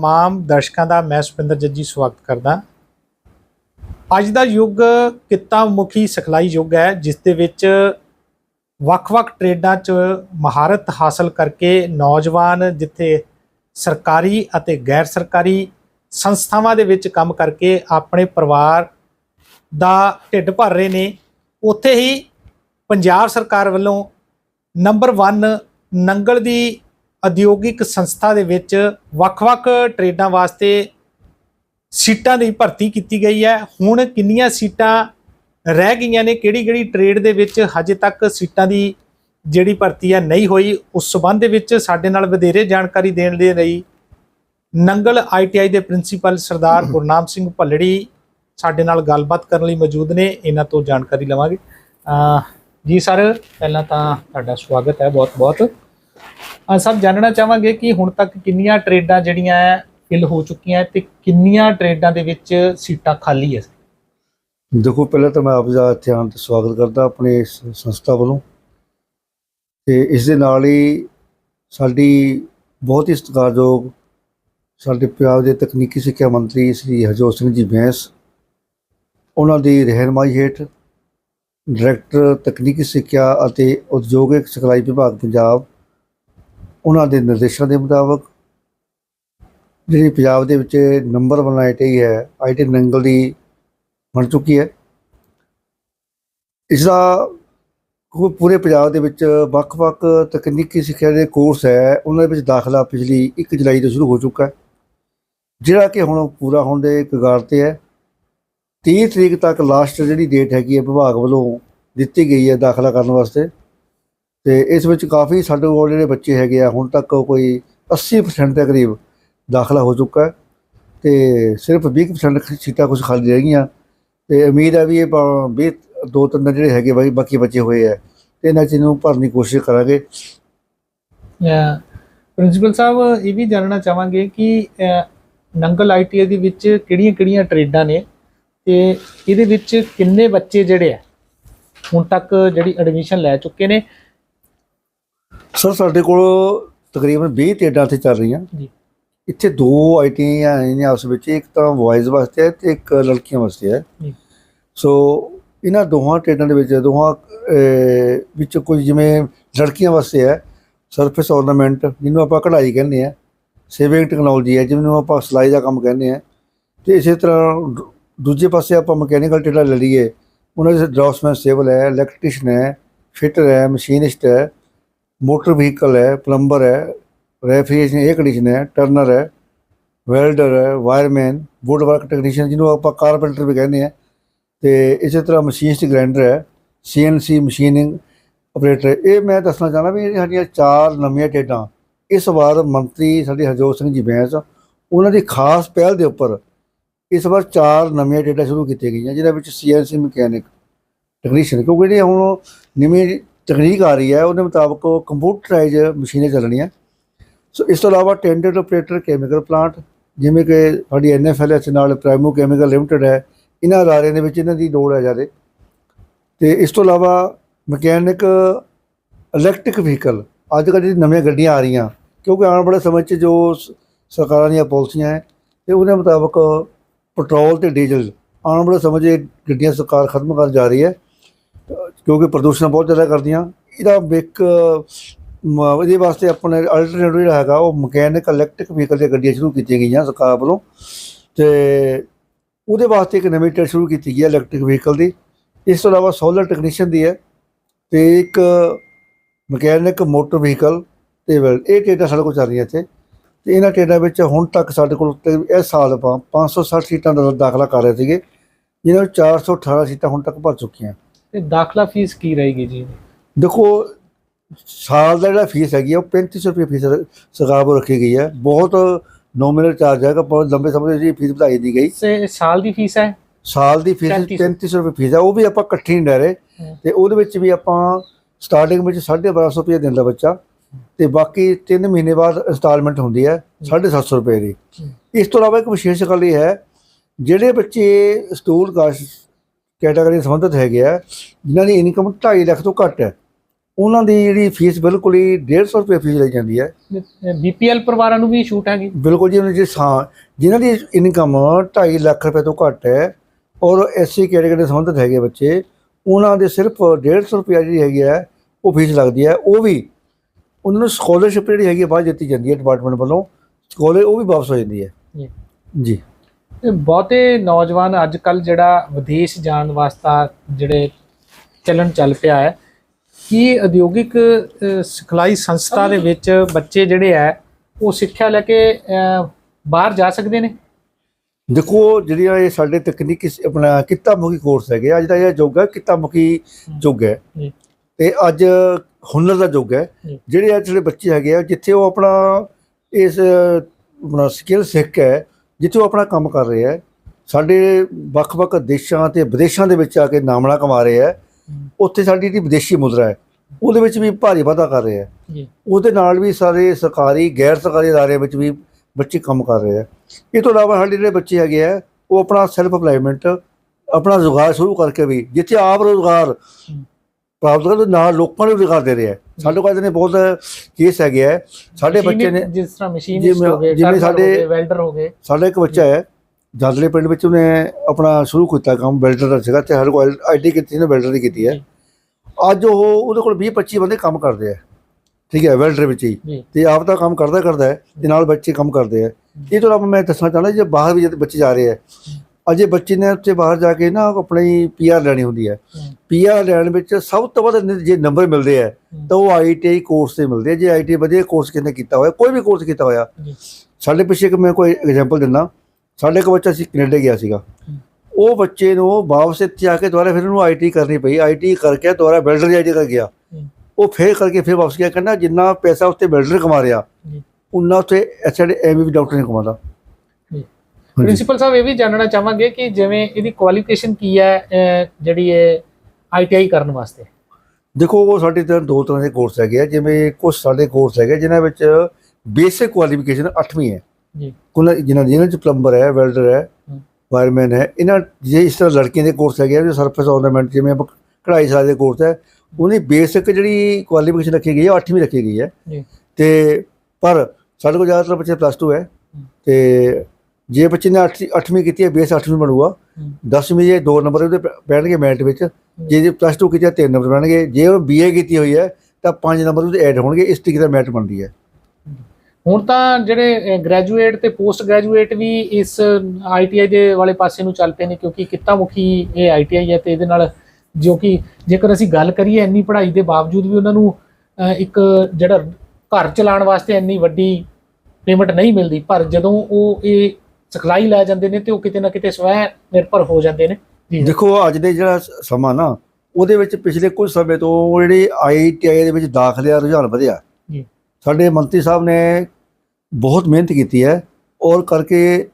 ਤਮਾਮ ਦਰਸ਼ਕਾਂ ਦਾ ਮੈਂ ਸੁਪਿੰਦਰ ਜੱਜੀ ਸਵਾਗਤ ਕਰਦਾ ਅੱਜ ਦਾ ਯੁੱਗ ਕਿੱਤਾ ਮੁਖੀ ਸਿਖਲਾਈ ਯੁੱਗ ਹੈ ਜਿਸ ਦੇ ਵਿੱਚ ਵੱਖ-ਵੱਖ ਟ੍ਰੇਡਾਂ 'ਚ ਮਹਾਰਤ ਹਾਸਲ ਕਰਕੇ ਨੌਜਵਾਨ ਜਿੱਥੇ ਸਰਕਾਰੀ ਅਤੇ ਗੈਰ ਸਰਕਾਰੀ ਸੰਸਥਾਵਾਂ ਦੇ ਵਿੱਚ ਕੰਮ ਕਰਕੇ ਆਪਣੇ ਪਰਿਵਾਰ ਦਾ ਢਿੱਡ ਭਰ ਰਹੇ ਨੇ ਉੱਥੇ ਹੀ ਪੰਜਾਬ ਸਰਕਾਰ ਵੱਲੋਂ ਨੰਬਰ 1 ਨੰਗਲ ਦੀ ਉਦਯੋਗਿਕ ਸੰਸਥਾ ਦੇ ਵਿੱਚ ਵੱਖ-ਵੱਖ ਟ੍ਰੇਡਾਂ ਵਾਸਤੇ ਸੀਟਾਂ ਦੀ ਭਰਤੀ ਕੀਤੀ ਗਈ ਹੈ। ਹੁਣ ਕਿੰਨੀਆਂ ਸੀਟਾਂ ਰਹਿ ਗਈਆਂ ਨੇ, ਕਿਹੜੀ-ਕਿਹੜੀ ਟ੍ਰੇਡ ਦੇ ਵਿੱਚ ਹਜੇ ਤੱਕ ਸੀਟਾਂ ਦੀ ਜਿਹੜੀ ਭਰਤੀ ਹੈ ਨਹੀਂ ਹੋਈ, ਉਸ ਸਬੰਧ ਦੇ ਵਿੱਚ ਸਾਡੇ ਨਾਲ ਵਧੇਰੇ ਜਾਣਕਾਰੀ ਦੇਣ ਦੇ ਲਈ ਨੰਗਲ ਆਈਟੀਆਈ ਦੇ ਪ੍ਰਿੰਸੀਪਲ ਸਰਦਾਰ ਗੁਰਨਾਮ ਸਿੰਘ ਭੱਲੜੀ ਸਾਡੇ ਨਾਲ ਗੱਲਬਾਤ ਕਰਨ ਲਈ ਮੌਜੂਦ ਨੇ। ਇਹਨਾਂ ਤੋਂ ਜਾਣਕਾਰੀ ਲਵਾਂਗੇ। ਜੀ ਸਰ, ਪਹਿਲਾਂ ਤਾਂ ਤੁਹਾਡਾ ਸਵਾਗਤ ਹੈ ਬਹੁਤ-ਬਹੁਤ। ਸਭ ਜਾਣਨਾ ਚਾਹਾਂਗੇ ਕਿ ਹੁਣ ਤੱਕ ਕਿੰਨੀਆਂ ਟ੍ਰੇਡਾਂ ਜਿਹੜੀਆਂ ਹੈ ਫਿਲ ਹੋ ਚੁੱਕੀਆਂ ਤੇ ਕਿੰਨੀਆਂ ਟ੍ਰੇਡਾਂ ਦੇ ਵਿੱਚ ਸੀਟਾਂ ਖਾਲੀ ਹੈ ਦੇਖੋ, ਪਹਿਲਾਂ ਤਾਂ ਮੈਂ ਆਪ ਦਾ ਆਉਣ ਤੇ ਸਵਾਗਤ ਕਰਦਾ ਆਪਣੇ ਇਸ ਸੰਸਥਾ ਵੱਲੋਂ। ਤੇ ਇਸ ਦੇ ਨਾਲ ਹੀ ਸਾਡੀ ਬਹੁਤ ਹੀ ਸਤਿਕਾਰਯੋਗ ਸਾਡੇ ਪੰਜਾਬ ਦੇ ਤਕਨੀਕੀ ਸਿੱਖਿਆ ਮੰਤਰੀ ਸ੍ਰੀ ਹਰਜੋਤ ਸਿੰਘ ਜੀ ਬੈਂਸ, ਉਹਨਾਂ ਦੀ ਰਹਿਨਮਾਈ ਹੇਠ ਡਾਇਰੈਕਟਰ ਤਕਨੀਕੀ ਸਿੱਖਿਆ ਅਤੇ ਉਦਯੋਗਿਕ ਸਿਖਲਾਈ ਵਿਭਾਗ ਪੰਜਾਬ ਉਹਨਾਂ ਦੇ ਨਿਰਦੇਸ਼ਾਂ ਦੇ ਮੁਤਾਬਕ ਜਿਹੜੀ ਪੰਜਾਬ ਦੇ ਵਿੱਚ ਨੰਬਰ 1 ਆਈਟੀ ਹੈ ਆਈਟੀ ਨੰਗਲ ਦੀ ਬਣ ਚੁੱਕੀ ਹੈ। ਇਸ ਦਾ ਪੂਰੇ ਪੰਜਾਬ ਦੇ ਵਿੱਚ ਵੱਖ-ਵੱਖ ਤਕਨੀਕੀ ਸਿੱਖਿਆ ਦੇ ਕੋਰਸ ਹੈ, ਉਹਨਾਂ ਦੇ ਵਿੱਚ ਦਾਖਲਾ ਪਿਛਲੀ 1 ਜੁਲਾਈ ਤੋਂ ਸ਼ੁਰੂ ਹੋ ਚੁੱਕਾ ਹੈ। ਜਿਹੜਾ ਕਿ ਹੁਣ ਪੂਰਾ ਹੋਣ ਦੇ ਕਗਾਰ ਤੇ ਹੈ। 30 ਤਰੀਕ ਤੱਕ ਲਾਸਟ ਜਿਹੜੀ ਡੇਟ ਹੈਗੀ ਹੈ, ਵਿਭਾਗ ਵੱਲੋਂ ਦਿੱਤੀ ਗਈ ਹੈ ਦਾਖਲਾ ਕਰਨ ਵਾਸਤੇ। ਤੇ ਇਸ ਵਿੱਚ ਕਾਫੀ ਸਾਡੇ ਕੋਲ ਜਿਹੜੇ ਬੱਚੇ ਹੈਗੇ ਆ ਹੁਣ ਤੱਕ ਕੋਈ 80% ਦੇ ਕਰੀਬ ਦਾਖਲਾ ਹੋ ਚੁੱਕਾ ਹੈ ਤੇ ਸਿਰਫ 20% ਸੀਟਾਂ ਕੁਝ ਖਾਲੀ ਰਹਿ ਗਈਆਂ ਤੇ ਉਮੀਦ ਆ ਵੀ ਇਹ ਪ- ਵੀਹ ਦੋ ਤਿੰਨ ਜਿਹੜੇ ਹੈਗੇ ਬਾਈ ਬਾਕੀ ਬਚੇ ਹੋਏ ਆ ਤੇ ਇਹਨਾਂ ਚ ਨੂੰ ਭਰਨ ਦੀ ਕੋਸ਼ਿਸ਼ ਕਰਾਂਗੇ। ਪ੍ਰਿੰਸੀਪਲ ਸਾਹਿਬ ਇਹ ਵੀ ਜਾਣਨਾ ਚਾਹਾਂਗੇ ਕਿ ਅਹ, ਨੰਗਲ ਆਈਟੀਆਈ ਦੇ ਵਿੱਚ ਕਿਹੜੀਆਂ-ਕਿਹੜੀਆਂ ਟ੍ਰੇਡਾਂ ਨੇ ਤੇ ਇਹਦੇ ਵਿੱਚ ਕਿੰਨੇ ਬੱਚੇ ਜਿਹੜੇ ਆ ਹੁਣ ਤੱਕ ਜਿਹੜੀ ਐਡਮਿਸ਼ਨ ਲੈ ਚੁੱਕੇ ਨੇ ਸਰ ਸਾਡੇ ਕੋਲ ਤਕਰੀਬਨ 20 ਟੇਡਾਂ ਤੇ ਚੱਲ ਰਹੀਆਂ ਜੀ। ਇੱਥੇ ਦੋ ਆਈਟੀਆਂ ਨੇ ਆਪਸ ਵਿੱਚ ਇੱਕ ਤਾਂ ਬॉयਜ਼ ਵਾਸਤੇ ਹੈ ਤੇ ਇੱਕ ਲੜਕੀਆਂ ਵਾਸਤੇ ਹੈ ਜੀ। ਸੋ ਇਹਨਾਂ ਦੋਹਾਂ ਟੇਡਾਂ ਦੇ ਵਿੱਚ ਦੋਹਾਂ ਵਿੱਚ ਕੁਝ ਜਿਵੇਂ ਲੜਕੀਆਂ ਵਾਸਤੇ ਹੈ ਸਰਫੇਸ ornament ਜਿਹਨੂੰ ਆਪਾਂ ਕਢਾਈ ਕਹਿੰਦੇ ਆ ਸੇਵਿੰਗ ਟੈਕਨੋਲੋਜੀ ਹੈ ਜਿਹਨੂੰ ਆਪਾਂ ਸਿਲਾਈ ਦਾ ਕੰਮ ਕਹਿੰਦੇ ਆ ਤੇ ਇਸੇ ਤਰ੍ਹਾਂ ਦੂਜੇ ਪਾਸੇ ਆਪਾਂ ਮਕੈਨੀਕਲ ਟੇਡਾ ਲੈ ਲਈਏ ਉਹਨਾਂ ਦੇ ਡਰਾਫਟਸਮੈਨ ਸਿਵਲ ਹੈ ਇਲੈਕਟ੍ਰੀਸ਼ੀਅਨ ਹੈ ਫਿਟਰ ਹੈ ਮਸ਼ੀਨਿਸਟ ਹੈ ਮੋਟਰ ਵਹੀਕਲ ਹੈ, ਪਲੰਬਰ ਹੈ, ਰੈਫਰੀਜਰੇਸ਼ਨ 에ਅਰ ਕੰਡੀਸ਼ਨ ਹੈ, ਟਰਨਰ ਹੈ, ਵੈਲਡਰ ਹੈ, ਵਾਇਰਮੈਨ ਵੁੱਡ ਵਰਕ ਟੈਕਨੀਸ਼ੀਅਨ ਜਿਹਨੂੰ ਆਪਾਂ ਕਾਰਪੈਂਟਰ ਵੀ ਕਹਿੰਦੇ ਆ ਤੇ ਇਸੇ ਤਰ੍ਹਾਂ ਮਸ਼ੀਨਿਸਟ ਗ੍ਰਾਈਂਡਰ ਹੈ ਸੀਐਨਸੀ ਮਸ਼ੀਨਿੰਗ ਆਪਰੇਟਰ ਇਹ ਮੈਂ ਦੱਸਣਾ ਚਾਹੁੰਦਾ ਵੀ ਇਹ ਸਾਡੀਆਂ ਚਾਰ ਨਵੀਆਂ ਟੇਡਾਂ, ਇਸ ਵਾਰ ਮੰਤਰੀ ਸਾਡੇ ਹਰਜੋਤ ਸਿੰਘ ਜੀ ਬੈਂਸ, ਉਹਨਾਂ ਦੀ ਖਾਸ ਪਹਿਲ ਦੇ ਉੱਪਰ ਇਸ ਵਾਰ ਚਾਰ ਨਵੀਆਂ ਟੇਡਾਂ ਸ਼ੁਰੂ ਕੀਤੀਆਂ ਗਈਆਂ, ਜਿਹਦੇ ਵਿੱਚ ਸੀਐਨਸੀ ਮਕੈਨਿਕ ਟੈਕਨੀਸ਼ੀਅਨ ਕਿਉਂਕਿ ਜਿਹੜੀ ਹੁਣ ਨਵੀਂ ਤਕਨੀਕ ਆ ਰਹੀ ਹੈ, ਉਹਦੇ ਮੁਤਾਬਕ ਕੰਪਿਊਟਰਾਈਜ਼ ਮਸ਼ੀਨਾਂ ਚੱਲਣੀਆਂ। ਸੋ ਇਸ ਤੋਂ ਇਲਾਵਾ ਟੈਂਡਰ ਆਪਰੇਟਰ ਕੈਮੀਕਲ ਪਲਾਂਟ ਜਿਵੇਂ ਕਿ ਸਾਡੀ ਐਨਐਫਐਲਐਸ ਨਾਲ ਪ੍ਰਾਈਮੋ ਕੈਮੀਕਲ ਲਿਮਟਿਡ ਹੈ, ਇਹਨਾਂ ਅਦਾਰਿਆਂ ਦੇ ਵਿੱਚ ਇਹਨਾਂ ਦੀ ਲੋੜ ਹੈ ਜ਼ਿਆਦਾ। ਤੇ ਇਸ ਤੋਂ ਇਲਾਵਾ ਮਕੈਨਿਕ ਇਲੈਕਟ੍ਰਿਕ ਵਹੀਕਲ ਅੱਜ ਕੱਲ੍ਹ ਜਿਹੜੀ ਨਵੀਆਂ ਗੱਡੀਆਂ ਆ ਰਹੀਆਂ, ਕਿਉਂਕਿ ਆਉਣ ਵਾਲੇ ਸਮੇਂ 'ਚ ਜੋ ਸਰਕਾਰਾਂ ਦੀਆਂ ਪਾਲਿਸੀਆਂ ਹੈ, ਤੇ ਉਹਦੇ ਮੁਤਾਬਕ ਪੈਟਰੋਲ ਤੇ ਡੀਜ਼ਲ ਆਉਣ ਵਾਲੇ ਸਮੇਂ 'ਚ ਗੱਡੀਆਂ ਸਰਕਾਰ ਖਤਮ ਕਰਨ ਜਾ ਰਹੀ ਹੈ। ਕਿਉਂਕਿ ਪ੍ਰਦੂਸ਼ਣ ਬਹੁਤ ਜ਼ਿਆਦਾ ਕਰਦੀਆਂ। ਇਹਦਾ ਇੱਕ ਮ- ਇਹਦੇ ਵਾਸਤੇ ਆਪਣੇ ਅਲਟਰਨੇਟਿਵ ਜਿਹੜਾ ਹੈਗਾ, ਉਹ ਮਕੈਨਿਕ ਇਲੈਕਟ੍ਰਿਕ ਵਹੀਕਲ ਦੀਆਂ ਗੱਡੀਆਂ ਸ਼ੁਰੂ ਕੀਤੀਆਂ ਗਈਆਂ ਸਰਕਾਰ ਵੱਲੋਂ। ਤੇ ਉਹਦੇ ਵਾਸਤੇ ਇੱਕ ਨਵੀਂ ਟ੍ਰੇਡ ਸ਼ੁਰੂ ਕੀਤੀ ਗਈ ਹੈ ਇਲੈਕਟ੍ਰਿਕ ਵਹੀਕਲ ਦੀ। ਇਸ ਤੋਂ ਇਲਾਵਾ ਸੋਲਰ ਟੈਕਨੀਸ਼ੀਅਨ ਦੀ ਹੈ ਤੇ ਇੱਕ ਮਕੈਨਿਕ ਮੋਟਰ ਵਹੀਕਲ ਤੇ ਵੈਲ ਇਹ ਟ੍ਰੇਡਾਂ ਸਾਡੇ ਕੋਲ ਚੱਲ ਰਹੀਆਂ ਇੱਥੇ। ਤੇ ਇਹਨਾਂ ਟ੍ਰੇਡਾਂ ਵਿੱਚ ਹੁਣ ਤੱਕ ਸਾਡੇ ਕੋਲ ਤੇ ਇਸ ਸਾਲ ਆਪਾਂ 560 ਸੀਟਾਂ ਦਾ ਦਾਖਲਾ ਕਰ ਰਹੇ ਸੀਗੇ, ਜਿਨ੍ਹਾਂ ਵਿੱਚ 418 ਸੀਟਾਂ ਹੁਣ ਤੱਕ ਭਰ ਚੁੱਕੀਆਂ। ਤੇ ਦਾਖਲਾ ਫੀਸ ਕੀ ਰਹੇਗੀ ਜੀ? ਦੇਖੋ ਸਾਲ ਦਾ ਜਿਹੜਾ ਫੀਸ ਹੈਗੀ ਆ ਉਹ 3500 ਰੁਪਏ ਫੀਸ ਸਰਕਾਰ ਵੱਲੋਂ ਰੱਖੀ ਗਈ ਹੈ ਬਹੁਤ ਨੋਮੀਨਲ ਚਾਰਜ ਹੈਗਾ ਬਹੁਤ ਲੰਬੇ ਸਮੇਂ ਦੀ ਫੀਸ ਵਧਾਈ ਦੀ ਗਈ। ਸਾਲ ਦੀ ਫੀਸ ਹੈ? ਸਾਲ ਦੀ ਫੀਸ 3500 3500 ਰੁਪਏ ਫੀਸ ਹੈ ਉਹ ਵੀ ਆਪਾਂ ਇਕੱਠੀ ਨਹੀਂ ਲੈ ਰਹੇ। ਤੇ ਉਹਦੇ ਵਿੱਚ ਵੀ ਆਪਾਂ ਸਟਾਰਟਿੰਗ ਵਿੱਚ 1250 ਰੁਪਏ ਦਿੰਦਾ ਬੱਚਾ ਤੇ ਬਾਕੀ 3 ਮਹੀਨੇ ਬਾਅਦ ਇੰਸਟਾਲਮੈਂਟ ਹੁੰਦੀ ਹੈ 750 ਰੁਪਏ ਦੀ। ਇਸ ਤੋਂ ਇਲਾਵਾ ਇੱਕ ਵਿਸ਼ੇਸ਼ ਗੱਲ ਇਹ ਹੈ ਜਿਹੜੇ ਬੱਚੇ ਸਟੂਲ ਕਾਸਟ ਕੈਟਾਗਰੀ ਸੰਬੰਧਿਤ ਹੈਗੇ ਆ ਜਿਨ੍ਹਾਂ ਦੀ ਇਨਕਮ 2.5 ਲੱਖ ਤੋਂ ਘੱਟ ਹੈ। ਉਹਨਾਂ ਦੀ ਜਿਹੜੀ ਫੀਸ ਬਿਲਕੁਲ ਹੀ 150 ਰੁਪਏ ਫੀਸ ਲਈ ਜਾਂਦੀ ਹੈ। ਬੀਪੀਐਲ ਪਰਿਵਾਰਾਂ ਨੂੰ ਵੀ ਛੂਟ ਹੈਗੀ। ਬਿਲਕੁਲ ਜੀ ਉਹਨਾਂ ਦੀ ਸਾਂ ਜਿਨ੍ਹਾਂ ਦੀ ਇਨਕਮ 2.5 ਲੱਖ ਰੁਪਏ ਤੋਂ ਘੱਟ ਹੈ ਔਰ ਐਸਸੀ ਕੈਟਾਗਰੀ ਦੇ ਸੰਬੰਧਿਤ ਹੈਗੇ ਬੱਚੇ ਉਹਨਾਂ ਦੇ ਸਿਰਫ 150 ਰੁਪਏ ਜਿਹੜੀ ਹੈਗੀ ਹੈ ਉਹ ਫੀਸ ਲੱਗਦੀ ਹੈ। ਉਹ ਵੀ ਉਹਨਾਂ ਨੂੰ ਸਕਾਲਰਸ਼ਿਪ ਜਿਹੜੀ ਹੈਗੀ ਬਾਅਦ ਦਿੱਤੀ ਜਾਂਦੀ ਹੈ ਡਿਪਾਰਟਮੈਂਟ ਵੱਲੋਂ। ਸਕਾਲਰ ਉਹ ਵੀ ਵਾਪਸ ਹੋ ਜਾਂਦੀ ਹੈ। ਜੀ। ਬਹੁਤੇ ਨੌਜਵਾਨ ਅੱਜ ਕੱਲ ਜਿਹੜਾ ਵਿਦੇਸ਼ ਜਾਣ ਵਾਸਤਾ ਜਿਹੜੇ ਚੱਲਣ ਚੱਲ ਪਿਆ ਹੈ ਕੀ ਉਦਯੋਗਿਕ ਸਿਖਲਾਈ ਸੰਸਥਾ ਦੇ ਵਿੱਚ ਬੱਚੇ ਜਿਹੜੇ ਹੈ ਉਹ ਸਿੱਖਿਆ ਲੈ ਕੇ ਬਾਹਰ ਜਾ ਸਕਦੇ ਨੇ ਦੇਖੋ ਜਿਹੜੀਆਂ ਇਹ ਸਾਡੇ ਤਕਨੀਕੀ ਆਪਣਾ ਕਿੱਤਾ ਮੁਖੀ ਕੋਰਸ ਹੈਗੇ ਅੱਜ ਦਾ ਇਹ ਯੁੱਗ ਹੈ ਕਿੱਤਾ ਮੁਖੀ ਯੁੱਗ ਹੈ। ਤੇ ਅੱਜ ਹੁਨਰ ਦਾ ਯੁੱਗ ਹੈ। ਜਿਹੜੇ ਅੱਜ ਜਿਹੜੇ ਬੱਚੇ ਹੈਗੇ ਆ ਜਿੱਥੇ ਉਹ ਆਪਣਾ ਇਸ ਆਪਣਾ ਸਕਿੱਲ ਸਿੱਖ ਕੇ ਜਿੱਥੇ ਉਹ ਆਪਣਾ ਕੰਮ ਕਰ ਰਹੇ ਹੈ ਸਾਡੇ ਵੱਖ-ਵੱਖ ਦੇਸ਼ਾਂ ਤੇ ਵਿਦੇਸ਼ਾਂ ਦੇ ਵਿੱਚ ਆ ਕੇ ਨਾਮਣਾ ਕਮਾ ਰਹੇ ਹੈ ਉੱਥੇ ਸਾਡੀ ਜਿਹੜੀ ਵਿਦੇਸ਼ੀ ਮੁਦਰਾ ਹੈ ਉਹਦੇ ਵਿੱਚ ਵੀ ਭਾਰੀ ਵਾਧਾ ਕਰ ਰਹੇ ਹੈ। ਜੀ। ਉਹਦੇ ਨਾਲ ਵੀ ਸਾਰੇ ਸਰਕਾਰੀ ਗੈਰ ਸਰਕਾਰੀ ਅਦਾਰਿਆਂ ਵਿੱਚ ਵੀ ਬੱਚੇ ਕੰਮ ਕਰ ਰਹੇ ਆ ਇਹ ਤੋਂ ਇਲਾਵਾ ਸਾਡੇ ਜਿਹੜੇ ਬੱਚੇ ਹੈਗੇ ਆ ਉਹ ਆਪਣਾ ਸੈਲਫ ਅਪਲਾਈਮੈਂਟ ਆਪਣਾ ਰੁਜ਼ਗਾਰ ਸ਼ੁਰੂ ਕਰਕੇ ਵੀ ਜਿੱਥੇ ਆਪ ਰੁਜ਼ਗਾਰ ਪ੍ਰਾਪਤ ਕਰਨ ਦੇ ਨਾਲ ਲੋਕਾਂ ਨੂੰ ਰੁਜ਼ਗਾਰ ਦੇ ਰਹੇ ਆ ਸਾਡੇ ਕੋਲ ਇਹਦੇ ਬਹੁਤ ਕੇਸ ਹੈਗੇ ਆ। ਸਾਡੇ ਬੱਚੇ ਨੇ ਜਿਸ ਤਰ੍ਹਾਂ ਮਸ਼ੀਨਿਸਟ ਹੋ ਗਏ ਜਿਵੇਂ ਸਾਡੇ- ਵੈਲਡਰ ਹੋ ਗਏ। ਸਾਡਾ ਇੱਕ ਬੱਚਾ ਹੈ ਜਾਂਦਲੇ ਪਿੰਡ ਵਿੱਚ ਉਹਨੇ ਆਪਣਾ ਸ਼ੁਰੂ ਕੀਤਾ ਕੰਮ ਵੈਲਡਰ ਦਾ ਸੀਗਾ ਤੇ ਸਾਡੇ ਕੋਲ ਆਈਟੀ ਕੀਤੀ ਨੇ ਵੈਲਡਰ ਦੀ ਕੀਤੀ ਹੈ। ਅੱਜ ਉਹ ਉਹਦੇ ਕੋਲ 20 25 ਬੰਦੇ ਕੰਮ ਕਰਦੇ ਆ। ਠੀਕ ਹੈ ਵੈਲਡਰ ਵਿੱਚ ਹੀ। ਤੇ ਆਪ ਦਾ ਕੰਮ ਕਰਦਾ ਕਰਦਾ ਹੈ ਤੇ ਨਾਲ ਬੱਚੇ ਕੰਮ ਕਰਦੇ ਆ। ਇਹ ਤੋਂ ਇਲਾਵਾ ਮੈਂ ਦੱਸਣਾ ਚਾਹੁੰਦਾ ਜੇ ਬਾਹਰ ਵੀ ਜਦ ਬੱਚੇ ਜਾ ਰਹੇ ਆ ਅਜੇ ਬੱਚੇ ਨੇ ਉੱਥੇ ਬਾਹਰ ਜਾ ਕੇ ਨਾ ਆਪਣੀ ਪੀਆਰ ਲੈਣੀ ਹੁੰਦੀ ਹੈ। ਪੀਆਰ ਲੈਣ ਵਿੱਚ ਸਭ ਤੋਂ ਵੱਧ ਨ- ਜੇ ਨੰਬਰ ਮਿਲਦੇ ਆ ਤਾਂ ਉਹ ਆਈਟੀਆਈ ਕੋਰਸ ਤੇ ਮਿਲਦੇ ਜੇ ਆਈਟੀਆਈ ਵਧੀਆ ਕੋਰਸ ਕਿਨੇ ਕੀਤਾ ਹੋਇਆ ਕੋਈ ਵੀ ਕੋਰਸ ਕੀਤਾ ਹੋਇਆ। ਸਾਡੇ ਪਿੱਛੇ ਇੱਕ ਮੈਂ ਕੋਈ ਐਗਜ਼ਾਮਪਲ ਦਿੰਦਾ। ਸਾਡੇ ਇੱਕ ਬੱਚਾ ਸੀ ਕੈਨੇਡਾ ਗਿਆ ਸੀਗਾ। ਉਹ ਬੱਚੇ ਨੂੰ ਵਾਪਸ ਇੱਥੇ ਆ ਕੇ ਦੁਬਾਰਾ ਫਿਰ ਉਹਨੂੰ ਆਈਟੀ ਕਰਨੀ ਪਈ। ਆਈਟੀ ਕਰਕੇ ਦੁਬਾਰਾ ਬਿਲਡਰ ਦੀ ਆਈਟੀ ਕਰ ਗਿਆ। ਉਹ ਫੇਰ ਕਰਕੇ ਫਿਰ ਵਾਪਸ ਗਿਆ। ਕਹਿੰਦਾ ਜਿੰਨਾ ਪੈਸਾ ਉੱਤੇ ਬਿਲਡਰ ਕਮਾ ਰਿਹਾ ਉਨਾ ਉੱਥੇ ਐਸਐਡ ਐਮਬੀ ਵੀ ਡਾਕਟਰ ਜੀ ਹਾਂਜੀ। ਪ੍ਰਿੰਸੀਪਲ ਸਾਹਿਬ ਇਹ ਵੀ ਜਾਣਨਾ ਚਾਹਾਂਗੇ ਕਿ ਜਿਵੇਂ ਇਹਦੀ ਕੁਆਲੀਫਿਕੇਸ਼ਨ ਕੀ ਹੈ ਜਿਹੜੀ ਇਹ ਆਈਟੀਆਈ ਕਰਨ ਵਾਸਤੇ? ਦੇਖੋ ਉਹ ਸਾਡੇ ਤਾਂ ਦੋ ਤਰ੍ਹਾਂ ਦੇ ਕੋਰਸ ਹੈਗੇ ਆ ਜਿਵੇਂ ਕੁਝ ਸਾਡੇ ਕੋਰਸ ਹੈਗੇ ਜਿਨ੍ਹਾਂ ਵਿੱਚ ਬੇਸਿਕ ਕੁਆਲੀਫਿਕੇਸ਼ਨ 8ਵੀਂ ਹੈ। ਜੀ। ਉਹਨਾਂ ਜਿਨ੍ਹਾਂ ਜਿਨ੍ਹਾਂ ਚ ਪਲੰਬਰ ਹੈ ਵੈਲਡਰ ਹੈ। ਵਾਇਰਮੈਨ ਹੈ ਇਹਨਾਂ ਜੇ ਇਸ ਤਰ੍ਹਾਂ ਲੜਕੀਆਂ ਦੇ ਕੋਰਸ ਹੈਗੇ ਆ ਜੋ ਸਰਫੇਸ ਆਰਨਾਮੈਂਟ ਜਿਵੇਂ ਆਪਾਂ ਕਢਾਈ ਸਾਜ ਦੇ ਕੋਰਸ ਹੈ ਉਹਦੀ ਬੇਸਿਕ ਜਿਹੜੀ ਕੁਆਲੀਫਿਕੇਸ਼ਨ ਰੱਖੀ ਗਈ ਹੈ 8ਵੀਂ ਰੱਖੀ ਗਈ ਹੈ। ਜੀ। ਤੇ ਪਰ ਸਾਡੇ ਕੋਲ ਜ਼ਿਆਦਾਤਰ ਬੱਚੇ ਪਲੱਸ 2 ਹੈ। ਤੇ ਜੇ ਬੱਚੇ ਨੇ 8ਵੀਂ ਕੀਤੀ ਹੈ ਬੇਸ 8ਵੀਂ ਬਣੂਗਾ। ਹਮ, 10ਵੀਂ ਜੇ 2 ਨੰਬਰ ਉਹਦੇ ਪੈਣਗੇ ਮੈਰਿਟ ਵਿੱਚ। ਜੇ ਜੇ ਪਲੱਸ 2 ਕੀਤੀ ਹੈ 3 ਨੰਬਰ ਪੈਣਗੇ। ਜੇ ਉਹ ਬੀਏ ਕੀਤੀ ਹੋਈ ਹੈ ਤਾਂ 5 ਨੰਬਰ ਉਹਦੇ ਐਡ ਹੋਣਗੇ ਇਸ ਤਰੀਕੇ ਦਾ ਮੈਰਿਟ ਬਣਦੀ ਹੈ। ਹੁਣ ਤਾਂ ਜਿਹੜੇ ਗ੍ਰੈਜੂਏਟ ਤੇ ਪੋਸਟ ਗ੍ਰੈਜੂਏਟ ਵੀ ਇਸ ਆਈਟੀਆਈ ਦੇ ਵਾਲੇ ਪਾਸੇ ਨੂੰ ਚੱਲ ਪਏ ਨੇ ਕਿਉਂਕਿ ਕਿੱਤਾ ਮੁਖੀ ਇਹ ਆਈਟੀਆਈ ਹੈ ਤੇ ਇਹਦੇ ਨਾਲ ਜੋ ਕਿ ਜੇਕਰ ਅਸੀਂ ਗੱਲ ਕਰੀਏ ਇੰਨੀ ਪੜ੍ਹਾਈ ਦੇ ਬਾਵਜੂਦ ਵੀ ਉਹਨਾਂ ਨੂੰ ਇੱਕ ਜਿਹੜਾ ਘਰ ਚਲਾਉਣ ਵਾਸਤੇ ਇੰਨੀ ਵੱਡੀ ਪੇਮੈਂਟ ਨਹੀਂ ਮਿਲਦੀ ਪਰ ਜਦੋਂ ਉਹ ਇਹ ਸਿਖਲਾਈ ਲੈ ਜਾਂਦੇ ਨੇ ਤੇ ਉਹ ਕਿਤੇ ਨਾ ਕਿਤੇ ਸਵੈ ਨਿਰਭਰ ਹੋ ਜਾਂਦੇ ਨੇ। ਜੀ ਦੇਖੋ ਅੱਜ ਦੇ ਜਿਹੜਾ ਸਮਾਂ ਨਾ ਉਹਦੇ ਵਿੱਚ ਪਿਛਲੇ ਕੁਝ ਸਮੇਂ ਤੋਂ ਜਿਹੜੇ ਆਈਟੀਆਈ ਦੇ ਵਿੱਚ ਦਾਖਲੇ ਦਾ ਰੁਝਾਨ ਵਧਿਆ। ਜੀ। ਸਾਡੇ ਮੰਤਰੀ ਸਾਹਿਬ ਨੇ ਬਹੁਤ ਮਿਹਨਤ ਕੀਤੀ ਹੈ ਔਰ ਕਰਕੇ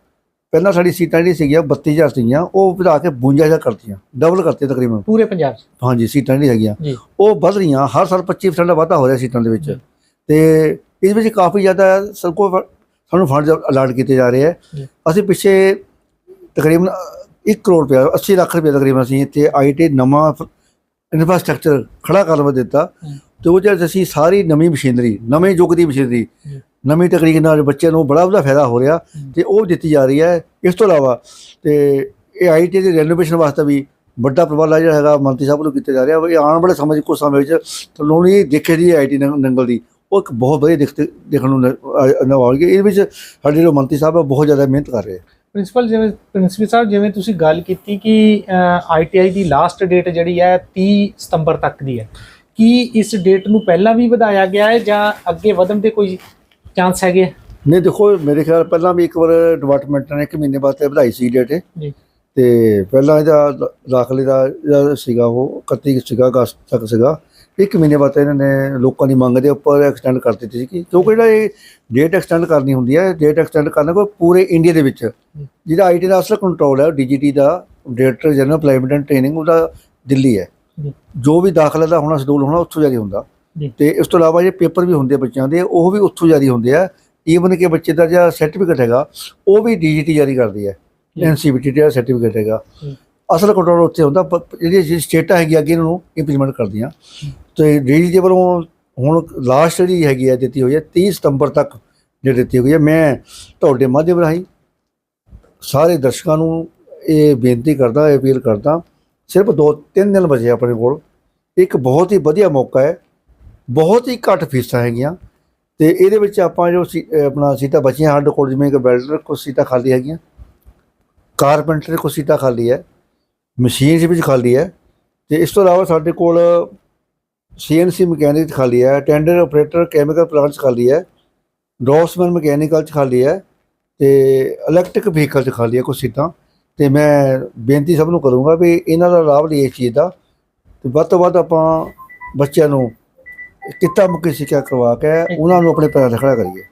ਪਹਿਲਾਂ ਸਾਡੀ ਸੀਟਾਂ ਜਿਹੜੀ ਸੀਗੀਆਂ 32000 ਸੀਗੀਆਂ ਉਹ ਵਧਾ ਕੇ 52000 ਕਰਤੀਆਂ ਡਬਲ ਕਰਤੇ ਤਕਰੀਬਨ। ਪੂਰੇ ਪੰਜਾਬ 'ਚ। ਹਾਂਜੀ ਸੀਟਾਂ ਜਿਹੜੀ ਹੈਗੀਆਂ ਉਹ ਵੱਧ ਰਹੀਆਂ ਹਰ ਸਾਲ 25% ਦਾ ਵਾਧਾ ਹੋ ਰਿਹਾ ਸੀਟਾਂ ਦੇ ਵਿੱਚ। ਤੇ ਇਸ ਵਿੱਚ ਕਾਫੀ ਜ਼ਿਆਦਾ ਸਭ ਕੋ ਸਾਨੂੰ ਫੰਡ ਅਲਾਟ ਕੀਤੇ ਜਾ ਰਹੇ ਹੈ। ਅਸੀਂ ਪਿੱਛੇ ਤਕਰੀਬਨ 1 ਕਰੋੜ ਰੁਪਏ 80 ਲੱਖ ਰੁਪਏ ਤਕਰੀਬਨ ਅਸੀਂ ਇੱਥੇ ਆਈਟੀ ਨਵਾਂ ਇਨਫਰਾਸਟ੍ਰਕਚਰ ਖੜਾ ਕਰਨ ਵਿੱਚ ਦਿੱਤਾ। ਤੇ ਉਹ ਜਿਹੜਾ ਅਸੀਂ ਸਾਰੀ ਨਵੀਂ ਮਸ਼ੀਨਰੀ ਨਵੇਂ ਯੁੱਗ ਦੀ ਮਸ਼ੀਨਰੀ। ਨਵੀਂ ਤਕਨੀਕ ਨਾਲ ਬੱਚਿਆਂ ਨੂੰ ਬੜਾ ਉਹਦਾ ਫਾਇਦਾ ਹੋ ਰਿਹਾ। ਤੇ ਉਹ ਦਿੱਤੀ ਜਾ ਰਹੀ ਹੈ ਇਸ ਤੋਂ ਇਲਾਵਾ ਤੇ ਇਹ ਆਈਟੀ ਦੀ ਰੈਨੋਵੇਸ਼ਨ ਵਾਸਤੇ ਵੀ ਵੱਡਾ ਪ੍ਰਬੰਧ ਜਿਹੜਾ ਹੈਗਾ ਮੰਤਰੀ ਸਾਹਿਬ ਨੂੰ ਕੀਤਾ ਜਾ ਰਿਹਾ ਇਹ ਆਉਣ ਵਾਲੇ ਸਮੇਂ ਕੁਝ ਸਮੇਂ ਵਿੱਚ ਤੁਹਾਨੂੰ ਇਹ ਦੇਖੇ ਦੀ ਆਈਟੀ ਨੰਗਲ ਦੀ ਉਹ ਇੱਕ ਬਹੁਤ ਵਧੀਆ ਦਿਖਤੇ ਦੇਖਣ ਨੂੰ ਨਵਾਉਣਗੇ ਇਹਦੇ ਵਿੱਚ ਸਾਡੇ ਜੋ ਮੰਤਰੀ ਸਾਹਿਬ ਆ ਬਹੁਤ ਜ਼ਿਆਦਾ ਮਿਹਨਤ ਕਰ ਰਹੇ ਪ੍ਰਿੰਸੀਪਲ ਜਿਵੇਂ ਪ੍ਰਿੰਸੀਪਲ ਸਾਹਿਬ ਜਿਵੇਂ ਤੁਸੀਂ ਗੱਲ ਕੀਤੀ ਕਿ ਆਈਟੀਆਈ ਦੀ ਲਾਸਟ ਡੇਟ ਜਿਹੜੀ ਹੈ 30 ਸਤੰਬਰ ਤੱਕ ਦੀ ਹੈ। ਕੀ ਇਸ ਡੇਟ ਨੂੰ ਪਹਿਲਾਂ ਵੀ ਵਧਾਇਆ ਗਿਆ ਹੈ ਜਾਂ ਅੱਗੇ ਵਧਣ ਦੇ ਕੋਈ ਚਾਂਸ ਹੈਗੇ? ਨਹੀਂ ਦੇਖੋ ਮੇਰੇ ਖਿਆਲ ਪਹਿਲਾਂ ਵੀ ਇੱਕ ਵਾਰ ਡਿਪਾਰਟਮੈਂਟ ਨੇ ਇੱਕ ਮਹੀਨੇ ਬਾਅਦ ਤੇ ਵਧਾਈ ਸੀ ਡੇਟ ਜੀ। ਤੇ ਪਹਿਲਾਂ ਇਹਦਾ ਦਾਖਲੇ ਦਾ ਸੀਗਾ ਉਹ 31 ਸੀਗਾ ਅਗਸਤ ਤੱਕ ਸੀਗਾ। ਇੱਕ ਮਹੀਨੇ ਬਾਅਦ ਇਹਨਾਂ ਨੇ ਲੋਕਾਂ ਦੀ ਮੰਗ ਦੇ ਉੱਪਰ ਐਕਸਟੈਂਡ ਕਰ ਦਿੱਤੀ ਸੀ ਕਿਉਂਕਿ ਜਿਹੜਾ ਇਹ ਡੇਟ ਐਕਸਟੈਂਡ ਕਰਨੀ ਹੁੰਦੀ ਹੈ ਡੇਟ ਐਕਸਟੈਂਡ ਕਰਨਾ ਕੋਈ ਪੂਰੇ ਇੰਡੀਆ ਦੇ ਵਿੱਚ ਜਿਹੜਾ ਆਈਟੀ ਦਾ ਅਸਲ ਕੰਟਰੋਲ ਹੈ DGT the director general placement and training ਉਹਦਾ ਦਿੱਲੀ ਹੈ। ਜੀ। ਵੀ ਦਾਖਲੇ ਦਾ ਹੋਣਾ ਸ਼ਡਿਊਲ ਹੋਣਾ ਉੱਥੋਂ ਜਾਰੀ ਹੁੰਦਾ। ਤੇ ਇਸ ਤੋਂ ਇਲਾਵਾ ਜੇ ਪੇਪਰ ਵੀ ਹੁੰਦੇ ਬੱਚਿਆਂ ਦੇ ਉਹ ਵੀ ਉੱਥੋਂ ਜਾਰੀ ਹੁੰਦੇ ਆ। ਈਵਨ ਕਿ ਬੱਚੇ ਦਾ ਜਿਹੜਾ ਸਰਟੀਫਿਕੇਟ ਹੈਗਾ ਉਹ ਵੀ ਡੀਜੀਟੀ ਜਾਰੀ ਕਰਦੀ ਹੈ। ਐਨਸੀਬੀਟੀ ਦਾ ਸਰਟੀਫਿਕੇਟ ਹੈਗਾ। ਅਸਲ ਕੰਟਰੋਲ ਉੱਥੇ ਹੁੰਦਾ, ਪ- ਪ- ਜਿਹੜੀਆਂ ਸਟੇਟਾਂ ਹੈਗੀਆਂ ਅੱਗੇ ਇਹਨਾਂ ਨੂੰ ਇੰਪਲੀਮੈਂਟ ਕਰਦੀਆਂ। ਤੇ ਡੀ ਦੇ ਵੱਲੋਂ ਹੁਣ ਲਾਸਟ ਜਿਹੜੀ ਹੈਗੀ ਹੈ ਦਿੱਤੀ ਹੋਈ ਹੈ 30 ਸਤੰਬਰ ਤੱਕ ਜਿਹੜੀ ਦਿੱਤੀ ਹੋਈ ਹੈ ਮੈਂ ਤੁਹਾਡੇ ਮਾਧਿਅਮ ਰਾਹੀਂ ਸਾਰੇ ਦਰਸ਼ਕਾਂ ਨੂੰ ਇਹ ਬੇਨਤੀ ਕਰਦਾ, ਅਪੀਲ ਕਰਦਾ, ਸਿਰਫ ਦੋ, ਤਿੰਨ ਦਿਨ ਬਚੇ ਆਪਣੇ ਕੋਲ। ਇੱਕ ਬਹੁਤ ਹੀ ਵਧੀਆ ਮੌਕਾ ਹੈ, ਬਹੁਤ ਹੀ ਘੱਟ ਫੀਸਾਂ ਹੈਗੀਆਂ। ਤੇ ਇਹਦੇ ਵਿੱਚ ਆਪਾਂ ਜੋ ਸੀ- ਆਪਣਾ ਸੀਟਾਂ ਬਚੀਆਂ, ਸਾਡੇ ਕੋਲ ਜਿਵੇਂ ਕਿ ਵੈਲਡਰ ਕੁਛ ਸੀਟਾਂ ਖਾਲੀ ਹੈਗੀਆਂ ਕਾਰਪੈਂਟਰ ਕੁਛ ਸੀਟਾਂ ਖਾਲੀ ਹੈ। ਮਸ਼ੀਨ ਵਿੱਚ ਖਾਲੀ ਹੈ ਤੇ ਇਸ ਤੋਂ ਇਲਾਵਾ ਸਾਡੇ ਕੋਲ ਸੀਐਨਸੀ ਮਕੈਨਿਕ ਖਾਲੀ ਹੈ ਟੈਂਡਰ ਆਪਰੇਟਰ ਕੈਮੀਕਲ ਪਲਾਂਟ 'ਚ ਖਾਲੀ ਹੈ ਡਰੋਸਮੈਨ ਮਕੈਨੀਕਲ 'ਚ ਖਾਲੀ ਹੈ ਤੇ ਇਲੈਕਟ੍ਰਿਕ ਵਹੀਕਲ 'ਚ ਖਾਲੀ ਹੈ ਕੁਛ ਸੀਟਾਂ ਤੇ ਮੈਂ ਬੇਨਤੀ ਸਭ ਨੂੰ ਕਰੂੰਗਾ ਵੀ ਇਹਨਾਂ ਦਾ ਲਾਭ ਲਈਏ ਇਸ ਚੀਜ਼ ਦਾ ਤੇ ਵੱਧ ਤੋਂ ਵੱਧ ਆਪਾਂ ਬੱਚਿਆਂ ਨੂੰ ਕਿੱਤਾ ਮੁੱਖੀ ਸਿੱਖਿਆ ਕਰਵਾ ਕੇ ਉਹਨਾਂ ਨੂੰ ਆਪਣੇ ਪੈਰਾਂ 'ਤੇ ਖੜਾ ਕਰੀਏ।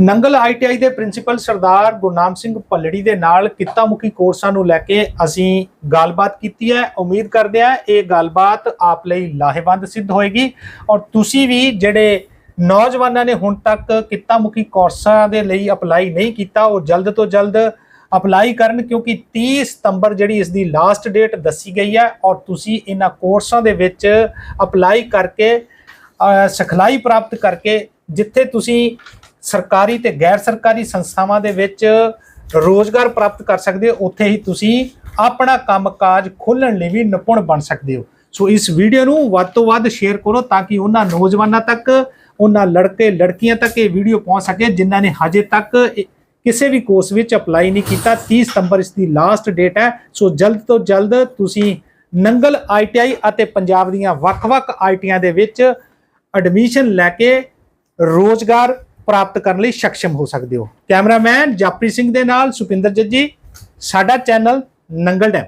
ਨੰਗਲ ਆਈਟੀਆਈ ਦੇ ਪ੍ਰਿੰਸੀਪਲ ਸਰਦਾਰ ਗੁਰਨਾਮ ਸਿੰਘ ਪੱਲੜੀ ਦੇ ਨਾਲ ਕਿੱਤਾਮੁਖੀ ਕੋਰਸਾਂ ਨੂੰ ਲੈ ਕੇ ਅਸੀਂ ਗੱਲਬਾਤ ਕੀਤੀ ਹੈ। ਉਮੀਦ ਕਰਦੇ ਹਾਂ ਇਹ ਗੱਲਬਾਤ ਆਪ ਲਈ ਲਾਹੇਵੰਦ ਸਿੱਧ ਹੋਏਗੀ। ਔਰ ਤੁਸੀਂ ਵੀ ਜਿਹੜੇ ਨੌਜਵਾਨਾਂ ਨੇ ਹੁਣ ਤੱਕ ਕਿੱਤਾਮੁਖੀ ਕੋਰਸਾਂ ਦੇ ਲਈ ਅਪਲਾਈ ਨਹੀਂ ਕੀਤਾ ਉਹ ਜਲਦ ਤੋਂ ਜਲਦ ਅਪਲਾਈ ਕਰਨ ਕਿਉਂਕਿ 30 ਸਤੰਬਰ ਜਿਹੜੀ ਇਸ ਦੀ ਲਾਸਟ ਡੇਟ ਦੱਸੀ ਗਈ ਹੈ ਔਰ ਤੁਸੀਂ ਇਹਨਾਂ ਕੋਰਸਾਂ ਦੇ ਵਿੱਚ ਅਪਲਾਈ ਕਰਕੇ ਅਹ, ਸਿਖਲਾਈ ਪ੍ਰਾਪਤ ਕਰਕੇ ਜਿੱਥੇ ਤੁਸੀਂ ਸਰਕਾਰੀ ਤੇ ਗੈਰ ਸਰਕਾਰੀ ਸੰਸਥਾਵਾਂ ਦੇ ਵਿੱਚ ਰੋਜ਼ਗਾਰ ਪ੍ਰਾਪਤ ਕਰ ਸਕਦੇ ਹੋ, ਉੱਥੇ ਹੀ ਤੁਸੀਂ ਆਪਣਾ ਕੰਮਕਾਜ ਖੋਲ੍ਹਣ ਲਈ ਵੀ ਨਿਪੁੰਨ ਬਣ ਸਕਦੇ ਹੋ। ਸੋ ਇਸ ਵੀਡੀਓ ਨੂੰ ਵੱਧ ਤੋਂ ਵੱਧ ਸ਼ੇਅਰ ਕਰੋ ਤਾਂ ਕਿ ਉਹਨਾਂ ਨੌਜਵਾਨਾਂ ਤੱਕ, ਉਹਨਾਂ ਲੜਕੇ, ਲੜਕੀਆਂ ਤੱਕ ਇਹ ਵੀਡੀਓ ਪਹੁੰਚ ਸਕੇ ਜਿਨ੍ਹਾਂ ਨੇ ਹਜੇ ਤੱਕ ਕਿਸੇ ਵੀ ਕੋਰਸ ਵਿੱਚ ਅਪਲਾਈ ਨਹੀਂ ਕੀਤਾ। 30 ਸਤੰਬਰ ਇਸ ਦੀ ਲਾਸਟ ਡੇਟ ਹੈ। ਸੋ ਜਲਦ ਤੋਂ ਜਲਦ ਤੁਸੀਂ ਨੰਗਲ ਆਈਟੀਆਈ ਅਤੇ ਪੰਜਾਬ ਦੀਆਂ ਵੱਖ-ਵੱਖ ਆਈਟੀਆਂ ਦੇ ਵਿੱਚ ਐਡਮਿਸ਼ਨ ਲੈ ਕੇ ਰੋਜ਼ਗਾਰ ਪ੍ਰਾਪਤ ਕਰਨ ਲਈ ਸક્ષਮ ਹੋ ਸਕਦੇ ਹੋ। ਕੈਮਰਾਮੈਨ ਜਾਪਰੀ ਸਿੰਘ ਦੇ ਨਾਲ ਸੁਪਿੰਦਰ ਜੱਜੀ, ਸਾਡਾ ਚੈਨਲ ਨੰਗਲ ਡੈਮ।